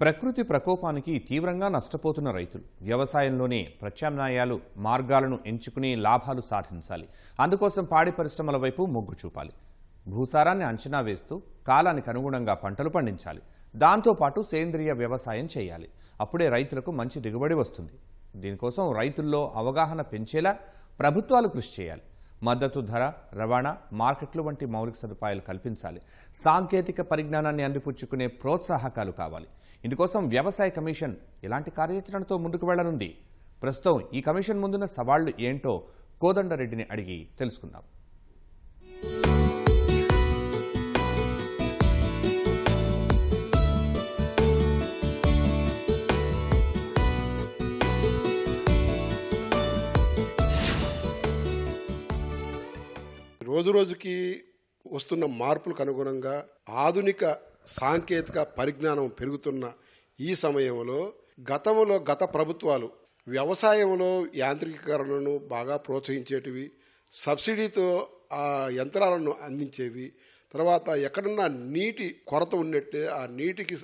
ప్రకృతి ప్రకోపానికి తీవ్రంగా నష్టపోతున్న రైతులు. వ్యవసాయంలోనే ప్రత్యామ్నాయాలు మార్గాలను ఎంచుకుని లాభాలు సాధించాలి. అందుకోసం పాడి పరిశ్రమల వైపు మొగ్గు చూపాలి. భూసారాన్ని అంచనా వేస్తూ కాలానికి అనుగుణంగా పంటలు పండించాలి. దాంతోపాటు సేంద్రియ వ్యవసాయం చేయాలి. అప్పుడే రైతులకు మంచి దిగుబడి వస్తుంది. దీనికోసం రైతుల్లో అవగాహన పెంచేలా ప్రభుత్వాలు కృషి చేయాలి. మద్దతు ధర రవాణా మార్కెట్లు వంటి మౌలిక సదుపాయాలు కల్పించాలి. సాంకేతిక పరిజ్ఞానాన్ని అందిపుచ్చుకునే ప్రోత్సాహకాలు కావాలి. ఇందుకోసం వ్యవసాయ కమిషన్ ఎలాంటి కార్యాచరణతో ముందుకు వెళ్ళనుంది ప్రస్తుతం ఈ కమిషన్ ముందున్న సవాళ్ళు ఏంటో కోదండరెడ్డిని అడిగి తెలుసుకుందాం. రోజు రోజుకి వస్తున్న మార్పులకు అనుగుణంగా ఆధునిక సాంకేతిక పరిజ్ఞానం పెరుగుతున్న ఈ సమయంలో గతంలో గత ప్రభుత్వాలు వ్యవసాయంలో యాంత్రికీకరణను బాగా ప్రోత్సహించేటివి సబ్సిడీతో ఆ యంత్రాలను అందించేవి తర్వాత ఎక్కడన్నా నీటి కొరత ఉన్నట్టే ఆ నీటికి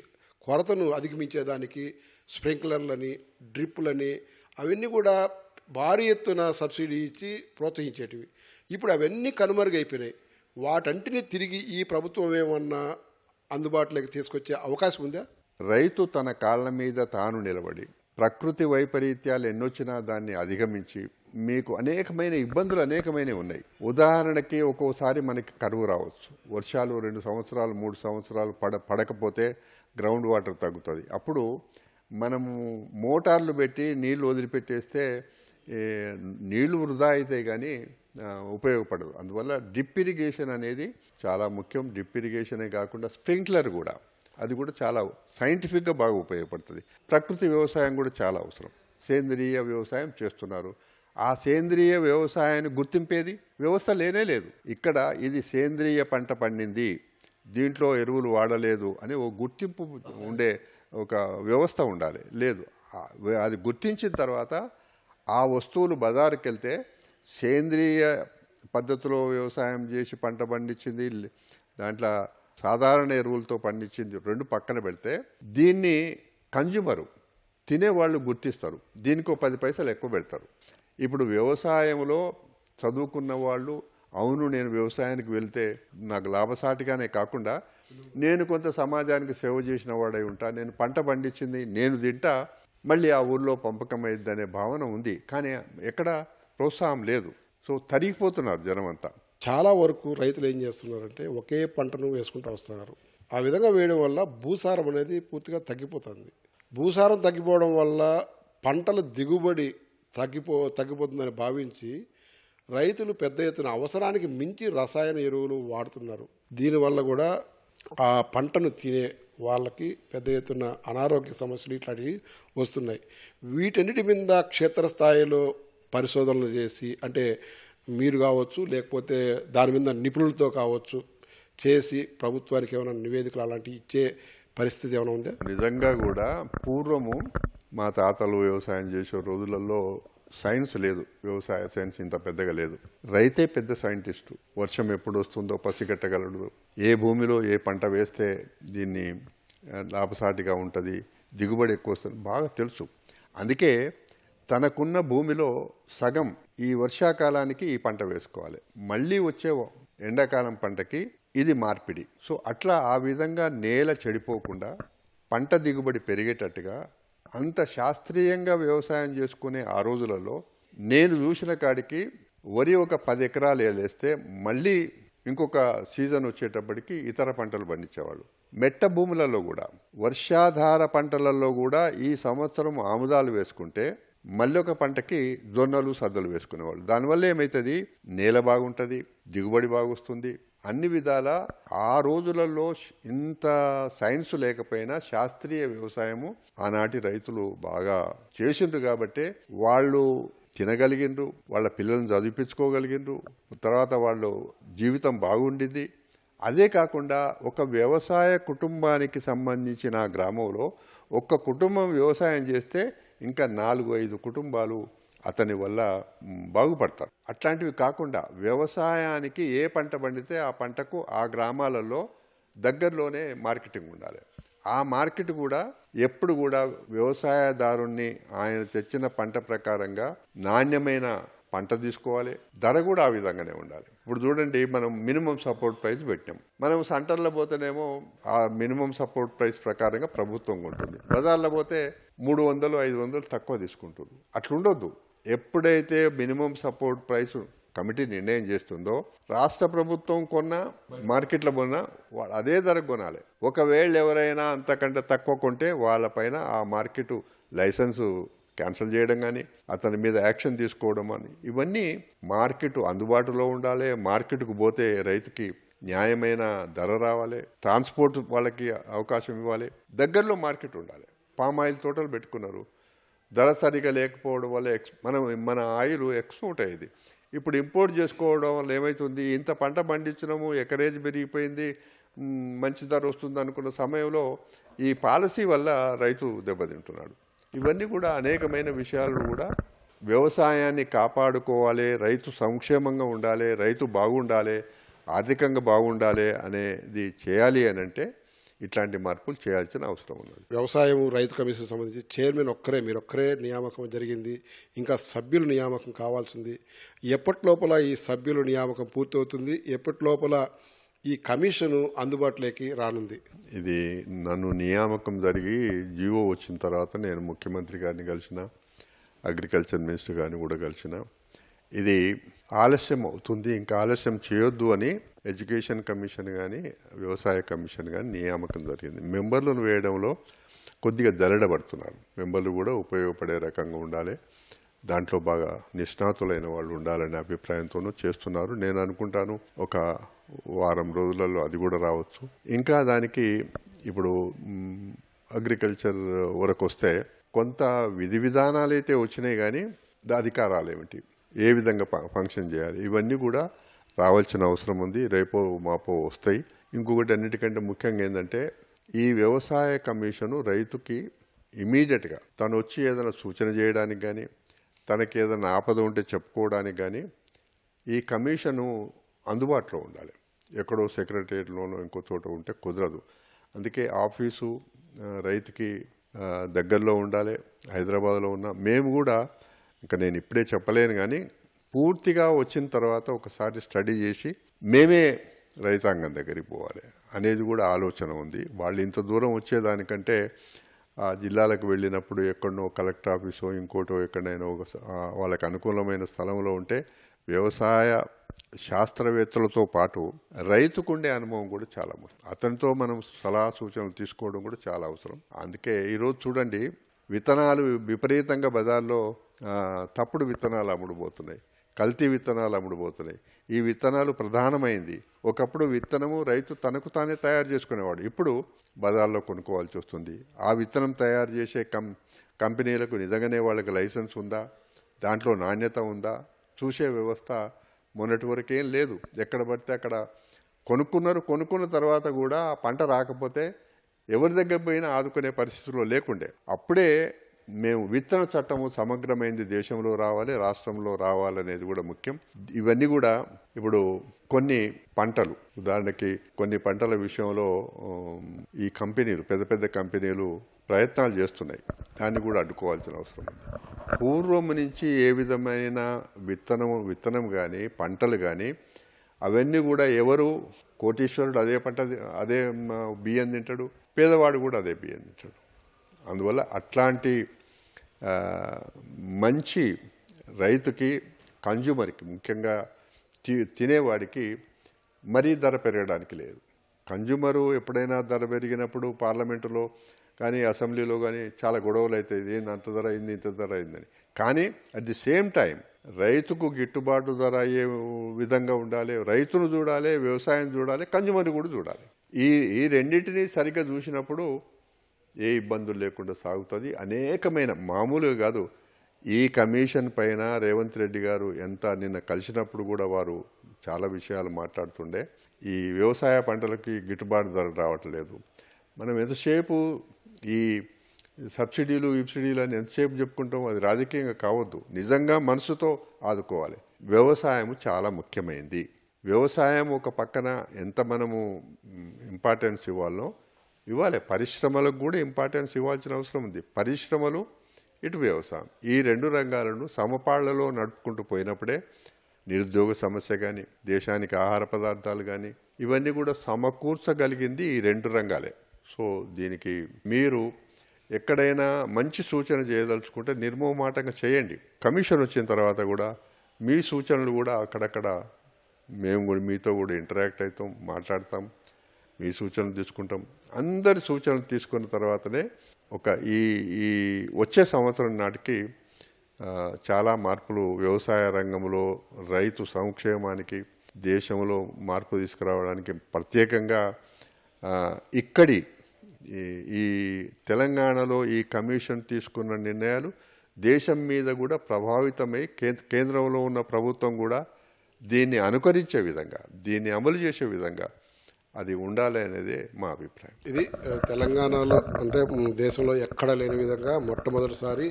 కొరతను అధిగమించేదానికి స్ప్రింక్లర్లని డ్రిప్పులని అవన్నీ కూడా భారీ ఎత్తున సబ్సిడీ ఇచ్చి ప్రోత్సహించేటివి. ఇప్పుడు అవన్నీ కనుమరుగైపోయినాయి. వాటంటిని తిరిగి ఈ ప్రభుత్వం ఏమన్నా అందుబాటులోకి తీసుకొచ్చే అవకాశం ఉందా? రైతు తన కాళ్ళ మీద తాను నిలబడి ప్రకృతి వైపరీత్యాలు ఎన్నొచ్చినా దాన్ని అధిగమించి మీకు అనేకమైన ఇబ్బందులు అనేకమైనవి ఉన్నాయి. ఉదాహరణకి ఒక్కోసారి మనకి కరువు రావచ్చు. వర్షాలు రెండు సంవత్సరాలు మూడు సంవత్సరాలు పడ పడకపోతే గ్రౌండ్ వాటర్ తగ్గుతుంది. అప్పుడు మనము మోటార్లు పెట్టి నీళ్ళు వదిలిపెట్టేస్తే నీళ్ళు వృధా అయితే కానీ ఉపయోగపడదు. అందువల్ల డిప్ ఇరిగేషన్ అనేది చాలా ముఖ్యం. డిప్ ఇరిగేషనే కాకుండా స్ప్రింక్లర్ కూడా. అది కూడా చాలా సైంటిఫిక్గా బాగా ఉపయోగపడుతుంది. ప్రకృతి వ్యవసాయం కూడా చాలా అవసరం. సేంద్రియ వ్యవసాయం చేస్తున్నారు. ఆ సేంద్రియ వ్యవసాయాన్ని గుర్తింపేది? వ్యవస్థ లేనే లేదు. ఇక్కడ ఇది సేంద్రియ పంట పండింది. దీంట్లో ఎరువులు వాడలేదు అని ఓ గుర్తింపు ఉండే ఒక వ్యవస్థ ఉండాలి. లేదు. అది గుర్తించిన తర్వాత ఆ వస్తువులు బజారుకి వెళ్తే సేంద్రియ పద్ధతిలో వ్యవసాయం చేసి పంట పండించింది. దాంట్లో సాధారణ ఎరువులతో పండించింది. రెండు పక్కన పెడితే దీన్ని కన్జ్యూమరు తినేవాళ్ళు గుర్తిస్తారు. దీనికి ఒక పది పైసలు ఎక్కువ పెడతారు. ఇప్పుడు వ్యవసాయంలో చదువుకున్న వాళ్ళు అవును నేను వ్యవసాయానికి వెళ్తే నాకు లాభసాటిగానే కాకుండా నేను కొంత సమాజానికి సేవ చేసిన వాడై ఉంటా. నేను పంట పండించింది నేను తింటా. మళ్ళీ ఆ ఊర్లో పంపకం అనే భావన ఉంది. కానీ ఎక్కడ ప్రోత్సాహం లేదు. సో తరిగిపోతున్నారు జనం అంతా చాలా వరకు రైతులు ఏం చేస్తున్నారంటే ఒకే పంటను వేసుకుంటూ వస్తున్నారు. ఆ విధంగా వేయడం వల్ల భూసారం అనేది పూర్తిగా తగ్గిపోతుంది. భూసారం తగ్గిపోవడం వల్ల పంటల దిగుబడి తగ్గిపో తగ్గిపోతుందని భావించి రైతులు పెద్ద ఎత్తున అవసరానికి మించి రసాయన ఎరువులు వాడుతున్నారు. దీనివల్ల కూడా ఆ పంటను తినే వాళ్ళకి పెద్ద ఎత్తున అనారోగ్య సమస్యలు ఇట్లాంటివి వస్తున్నాయి. వీటన్నిటి మీద క్షేత్రస్థాయిలో పరిశోధనలు చేసి అంటే మీరు కావచ్చు లేకపోతే దాని మీద నిపుణులతో కావచ్చు చేసి ప్రభుత్వానికి ఏమైనా నివేదికలు అలాంటివి ఇచ్చే పరిస్థితి ఏమైనా ఉందా? నిజంగా కూడా పూర్వము మా తాతలు వ్యవసాయం చేసే రోజులలో సైన్స్ లేదు. వ్యవసాయ సైన్స్ ఇంత పెద్దగా లేదు. రైతే పెద్ద సైంటిస్టు. వర్షం ఎప్పుడు వస్తుందో పసిగట్టగలడు. ఏ భూమిలో ఏ పంట వేస్తే దీన్ని లాభసాటిగా ఉంటుంది దిగుబడి ఎక్కువ వస్తుంది బాగా తెలుసు. అందుకే తనకున్న భూమిలో సగం ఈ వర్షాకాలానికి ఈ పంట వేసుకోవాలి. మళ్ళీ వచ్చే ఎండాకాలం పంటకి ఇది మార్పిడి. సో అట్లా ఆ విధంగా నేల చెడిపోకుండా పంట దిగుబడి పెరిగేటట్టుగా అంత శాస్త్రీయంగా వ్యవసాయం చేసుకునే ఆ రోజులలో నేను చూసిన కాడికి వరి ఒక పది ఎకరాలు వేలేస్తే మళ్ళీ ఇంకొక సీజన్ వచ్చేటప్పటికి ఇతర పంటలు పండించేవాళ్ళు. మెట్ట భూములలో కూడా వర్షాధార పంటలలో కూడా ఈ సంవత్సరం ఆముదాలు వేసుకుంటే మళ్ళీ ఒక పంటకి జొన్నలు సద్దలు వేసుకునేవాళ్ళు. దానివల్ల ఏమవుతుంది నేల బాగుంటుంది దిగుబడి బాగొస్తుంది. అన్ని విధాల ఆ రోజులలో ఇంత సైన్స్ లేకపోయినా శాస్త్రీయ వ్యవసాయము ఆనాటి రైతులు బాగా చేసిండ్రు కాబట్టి వాళ్ళు తినగలిగిండ్రు వాళ్ళ పిల్లలను చదివించుకోగలిగిండ్రు తర్వాత వాళ్ళు జీవితం బాగుండింది అదే కాకుండా ఒక వ్యవసాయ కుటుంబానికి సంబంధించిన గ్రామంలో ఒక్క కుటుంబం వ్యవసాయం చేస్తే ఇంకా నాలుగు ఐదు కుటుంబాలు అతని వల్ల బాగుపడతారు. అట్లాంటివి కాకుండా వ్యవసాయానికి ఏ పంట పండితే ఆ పంటకు ఆ గ్రామాలలో దగ్గరలోనే మార్కెటింగ్ ఉండాలి. ఆ మార్కెట్ కూడా ఎప్పుడు కూడా వ్యవసాయదారుణ్ణి ఆయన తెచ్చిన పంట ప్రకారంగా నాణ్యమైన పంట తీసుకోవాలి ధర కూడా ఆ విధంగానే ఉండాలి. ఇప్పుడు చూడండి మనం మినిమం సపోర్ట్ ప్రైస్ పెట్టాం. మనం సెంటర్లో పోతేనేమో ఆ మినిమం సపోర్ట్ ప్రైస్ ప్రకారంగా ప్రభుత్వం ఉంటుంది బజార్లో పోతే మూడు వందలు ఐదు వందలు తక్కువ తీసుకుంటుంది. అట్లుండొద్దు. ఎప్పుడైతే మినిమం సపోర్ట్ ప్రైస్ కమిటీ నిర్ణయం చేస్తుందో రాష్ట్ర ప్రభుత్వం కొన్న మార్కెట్లో కొన్నా వాళ్ళు అదే ధరకు కొనాలి. ఒకవేళ ఎవరైనా అంతకంటే తక్కువ కొంటే వాళ్ళపైన ఆ మార్కెట్ లైసెన్సు క్యాన్సిల్ చేయడం కానీ అతని మీద యాక్షన్ తీసుకోవడం అని. ఇవన్నీ మార్కెట్ అందుబాటులో ఉండాలి మార్కెట్కు పోతే రైతుకి న్యాయమైన ధర రావాలి ట్రాన్స్పోర్ట్ వాళ్ళకి అవకాశం ఇవ్వాలి. దగ్గరలో మార్కెట్ ఉండాలి. పామ్ ఆయిల్ తోటలు పెట్టుకున్నారు. ధర సరిగా లేకపోవడం వల్ల ఎక్స్ మనం మన ఆయిల్ ఎక్స్పోర్ట్ అయ్యేది. ఇప్పుడు ఇంపోర్ట్ చేసుకోవడం వల్ల ఏమవుతుంది ఇంత పంట పండించినాము ఎకరేజ్ పెరిగిపోయింది మంచి ధర వస్తుంది అనుకున్న సమయంలో ఈ పాలసీ వల్ల రైతు దెబ్బతింటున్నాడు. ఇవన్నీ కూడా అనేకమైన విషయాలు కూడా వ్యవసాయాన్ని కాపాడుకోవాలి రైతు సంక్షేమంగా ఉండాలి రైతు బాగుండాలి ఆర్థికంగా బాగుండాలి అనేది చేయాలి అని అంటే ఇట్లాంటి మార్పులు చేయాల్సిన అవసరం ఉన్నది. వ్యవసాయం రైతు కమిషన్ సంబంధించి చైర్మన్ ఒక్కరే మీరు ఒక్కరే నియామకం జరిగింది. ఇంకా సభ్యుల నియామకం కావాల్సింది. ఎప్పటి లోపల ఈ సభ్యుల నియామకం పూర్తవుతుంది? ఎప్పటి లోపల ఈ కమిషన్ అందుబాటులోకి రానుంది. ఇది నన్ను నియామకం జరిగి జీవో వచ్చిన తర్వాత నేను ముఖ్యమంత్రి గారిని కలిసిన అగ్రికల్చర్ మినిస్టర్ గారిని కూడా కలిసిన. ఇది ఆలస్యం అవుతుంది ఇంకా ఆలస్యం చేయొద్దు అని ఎడ్యుకేషన్ కమిషన్ కానీ వ్యవసాయ కమిషన్ కానీ నియామకం జరిగింది. మెంబర్లను వేయడంలో కొద్దిగా జరడబడుతున్నారు మెంబర్లు కూడా ఉపయోగపడే రకంగా ఉండాలి. దాంట్లో బాగా నిష్ణాతులైన వాళ్ళు ఉండాలనే అభిప్రాయంతోనూ చేస్తున్నారు. నేను అనుకుంటాను ఒక వారం రోజులలో అది కూడా రావచ్చు. ఇంకా దానికి ఇప్పుడు అగ్రికల్చర్ వరకు వస్తే కొంత విధి విధానాలు అయితే వచ్చినాయి కానీ అధికారాలు ఏమిటి? ఏ విధంగా ఫంక్షన్ చేయాలి? ఇవన్నీ కూడా రావాల్సిన అవసరం ఉంది. రేపో మాపో వస్తాయి. ఇంకొకటి అన్నిటికంటే ముఖ్యంగా ఏంటంటే ఈ వ్యవసాయ కమిషను రైతుకి ఇమీడియట్గా తను వచ్చి ఏదైనా సూచన చేయడానికి కానీ తనకి ఏదైనా ఆపద ఉంటే చెప్పుకోవడానికి కానీ ఈ కమిషను అందుబాటులో ఉండాలి. ఎక్కడో సెక్రటరియట్లోనో ఇంకో చోట ఉంటే కుదరదు. అందుకే ఆఫీసు రైతుకి దగ్గరలో ఉండాలి హైదరాబాద్లో ఉన్న. మేము కూడా ఇంకా నేను ఇప్పుడే చెప్పలేను కానీ పూర్తిగా వచ్చిన తర్వాత ఒకసారి స్టడీ చేసి మేమే రైతాంగం దగ్గరికి పోవాలి అనేది కూడా ఆలోచన ఉంది. వాళ్ళు ఇంత దూరం వచ్చేదానికంటే ఆ జిల్లాలకు వెళ్ళినప్పుడు ఎక్కడనో కలెక్టర్ ఆఫీసో ఇంకోటో ఎక్కడైనా ఒక వాళ్ళకి అనుకూలమైన స్థలంలో ఉంటే వ్యవసాయ శాస్త్రవేత్తలతో పాటు రైతుకుండే అనుభవం కూడా చాలా ముఖ్యం అతనితో మనం సలహా సూచనలు తీసుకోవడం కూడా చాలా అవసరం. అందుకే ఈరోజు చూడండి విత్తనాలు విపరీతంగా బజార్లో తప్పుడు విత్తనాలు అమ్ముడుపోతున్నాయి. కల్తీ విత్తనాలు అమ్ముడుపోతున్నాయి. ఈ విత్తనాలు ప్రధానమైంది. ఒకప్పుడు విత్తనము రైతు తనకు తానే తయారు చేసుకునేవాడు. ఇప్పుడు బజార్లో కొనుక్కోవాల్సి వస్తుంది. ఆ విత్తనం తయారు చేసే కం కంపెనీలకు నిజంగానే వాళ్ళకి లైసెన్స్ ఉందా? దాంట్లో నాణ్యత ఉందా? చూసే వ్యవస్థ మొన్నటి వరకు ఏం లేదు. ఎక్కడ పడితే అక్కడ కొనుక్కున్నారు కొనుక్కున్న తర్వాత కూడా ఆ పంట రాకపోతే ఎవరి దగ్గర పోయినా ఆదుకునే పరిస్థితుల్లో లేకుండే. అప్పుడే మేము విత్తన చట్టము సమగ్రమైంది దేశంలో రావాలి రాష్ట్రంలో రావాలనేది కూడా ముఖ్యం. ఇవన్నీ కూడా ఇప్పుడు కొన్ని పంటలు ఉదాహరణకి కొన్ని పంటల విషయంలో ఈ కంపెనీలు పెద్ద పెద్ద కంపెనీలు ప్రయత్నాలు చేస్తున్నాయి. దాన్ని కూడా అడ్డుకోవాల్సిన అవసరం ఉంది. పూర్వం నుంచి ఏ విధమైన విత్తనం విత్తనం కానీ పంటలు కానీ అవన్నీ కూడా ఎవరు కోటీశ్వరుడు అదే పంట అదే బియ్యం తింటాడు పేదవాడు కూడా అదే బియ్యం తింటాడు. అందువల్ల అట్లాంటి మంచి రైతుకి కన్జ్యూమర్కి ముఖ్యంగా తి- తినేవాడికి మరీ ధర పెరగడానికి లేదు. కన్జ్యూమరు ఎప్పుడైనా ధర పెరిగినప్పుడు పార్లమెంటులో కానీ అసెంబ్లీలో కానీ చాలా గొడవలు అవుతాయి. ఏంది అంత ధర అయింది ఇంత ధర అయిందని. కానీ అట్ ది సేమ్ టైం రైతుకు గిట్టుబాటు ధర అయ్యే విధంగా ఉండాలి రైతును చూడాలి వ్యవసాయం చూడాలి కన్జ్యూమర్ కూడా చూడాలి. ఈ ఈ రెండింటినీ సరిగ్గా చూసినప్పుడు ఏ ఇబ్బందులు లేకుండా సాగుతుంది. అనేకమైన మామూలుగా కాదు ఈ కమిషన్ పైన రేవంత్ రెడ్డి గారు ఎంత నిన్న కలిసినప్పుడు కూడా వారు చాలా విషయాలు మాట్లాడుతుండే. ఈ వ్యవసాయ పంటలకి గిట్టుబాటు ధర రావట్లేదు. మనం ఎంతసేపు ఈ సబ్సిడీలు ఇబ్సిడీలు అని ఎంతసేపు చెప్పుకుంటాం అది రాజకీయంగా కావద్దు. నిజంగా మనసుతో ఆదుకోవాలి. వ్యవసాయం చాలా ముఖ్యమైనది వ్యవసాయం ఒక పక్కన ఎంత మనము ఇంపార్టెన్స్ ఇవ్వాలో ఇవ్వాలి. పరిశ్రమలకు కూడా ఇంపార్టెన్స్ ఇవ్వాల్సిన అవసరం ఉంది. పరిశ్రమలు ఇటు వ్యవసాయం. ఈ రెండు రంగాలను సమపాళ్ళలో నడుపుకుంటూ పోయినప్పుడే నిరుద్యోగ సమస్య కానీ దేశానికి ఆహార పదార్థాలు కానీ ఇవన్నీ కూడా సమకూర్చగలిగింది ఈ రెండు రంగాలే. సో దీనికి మీరు ఎక్కడైనా మంచి సూచన చేయదలుచుకుంటే నిర్మోమాటంగా చేయండి. కమిషన్ వచ్చిన తర్వాత కూడా మీ సూచనలు కూడా అక్కడక్కడ మేము కూడా మీతో కూడా ఇంటరాక్ట్ అవుతాం మాట్లాడతాం. మీ సూచనలు తీసుకుంటాం. అందరి సూచనలు తీసుకున్న తర్వాతనే ఒక ఈ ఈ వచ్చే సంవత్సరం నాటికి చాలా మార్పులు వ్యవసాయ రంగంలో రైతు సంక్షేమానికి దేశంలో మార్పు తీసుకురావడానికి ప్రత్యేకంగా ఇక్కడి ఈ ఈ తెలంగాణలో ఈ కమిషన్ తీసుకున్న నిర్ణయాలు దేశం మీద కూడా ప్రభావితమై కేంద్ర కేంద్రంలో ఉన్న ప్రభుత్వం కూడా దీన్ని అనుకరించే విధంగా దీన్ని అమలు చేసే విధంగా అది ఉండాలి అనేది మా అభిప్రాయం. ఇది తెలంగాణలో అంటే దేశంలో ఎక్కడ లేని విధంగా మొట్టమొదటిసారి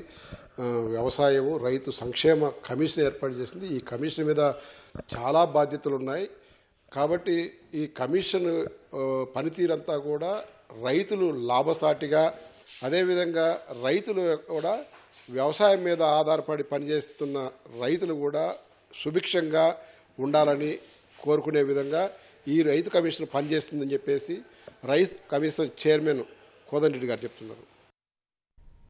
వ్యవసాయము రైతు సంక్షేమ కమిషన్ ఏర్పాటు చేసింది. ఈ కమిషన్ మీద చాలా బాధ్యతలు ఉన్నాయి కాబట్టి ఈ కమిషన్ పనితీరంతా కూడా రైతులు లాభసాటిగా అదేవిధంగా రైతులు కూడా వ్యవసాయం మీద ఆధారపడి పనిచేస్తున్న రైతులు కూడా సుభిక్షంగా ఉండాలని కోరుకునే విధంగా ఈ రైతు కమిషన్ పనిచేస్తుందని చెప్పేసి రైతు కమిషన్ చైర్మన్ కోదండరెడ్డి గారు చెప్తున్నారు.